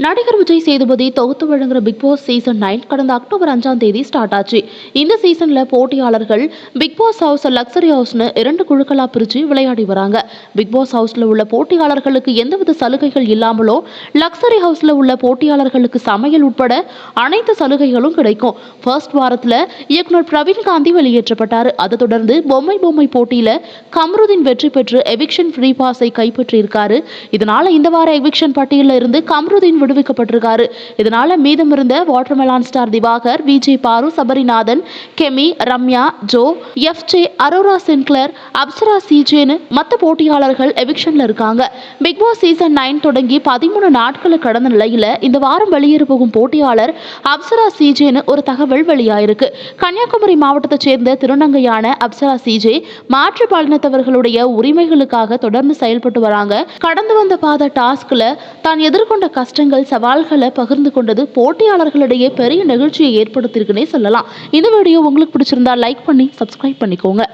நடிகர் விஜய் சேதுபதி தொகுத்து வழங்குற பிக் பாஸ் சீசன் நைன் கடந்த அக்டோபர் அஞ்சாம் தேதி ஸ்டார்ட் ஆச்சு. இந்த சீசன்ல போட்டியாளர்கள் பிக் பாஸ் ஹவுஸ் லக்ஸரி ஹவுஸ்னு இரண்டு குழுக்களா பிரிச்சு விளையாடி வராங்க. பிக் பாஸ் ஹவுஸ்ல உள்ள போட்டியாளர்களுக்கு எந்தவித சலுகைகள் இல்லாமலோ லக்ஸரி ஹவுஸ்ல உள்ள போட்டியாளர்களுக்கு சமையல் உட்பட அனைத்து சலுகைகளும் கிடைக்கும். ஃபர்ஸ்ட் வாரத்துல இயக்குனர் பிரவீன் காந்தி வெளியேற்றப்பட்டார். அதை தொடர்ந்து பொம்மை பொம்மை போட்டியில கம்ருதீன் வெற்றி பெற்று எவிக்ஷன் ஃப்ரீ பாஸை கைப்பற்றியிருக்காரு. இதனால இந்த வார எவிக்ஷன் பட்டியலில் இருந்து கம்ருதீன் விடுவிக்கப்பட்டிருக்காரு. இதனால மீதம் இருந்த watermelon star Diwakar VJ Paaru Sabarinathan Kemy Ramya Joo F. J. Aurora Sinclair Apsara சிஜேன்னு மற்ற போட்டியாளர்கள் எவிக்ஷன்ல இருக்காங்க. பிக் பாஸ் சீசன் நைன் தொடங்கி பதிமூணு நாட்கள் கடந்த நிலையில இந்த வாரம் வெளியேற போகும் போட்டியாளர் அப்சரா சிஜேன்னு ஒரு தகவல் வெளியாயிருக்கு. கன்னியாகுமரி மாவட்டத்தை சேர்ந்த திருநங்கையான அப்சரா சிஜே மாற்றுப்பாலினத்தவர்களுடைய உரிமைகளுக்காக தொடர்ந்து செயல்பட்டு வராங்க. கடந்து வந்த பாத டாஸ்க்ல தான் எதிர்கொண்ட கஷ்டங்கள் சவால்களை பகிர்ந்து கொண்டது போட்டியாளர்களிடையே பெரிய நிகழ்ச்சியை ஏற்படுத்தியிருக்குன்னே சொல்லலாம். இந்த வீடியோ உங்களுக்கு பிடிச்சிருந்தா லைக் பண்ணி சப்ஸ்கிரைப் பண்ணிக்கோங்க.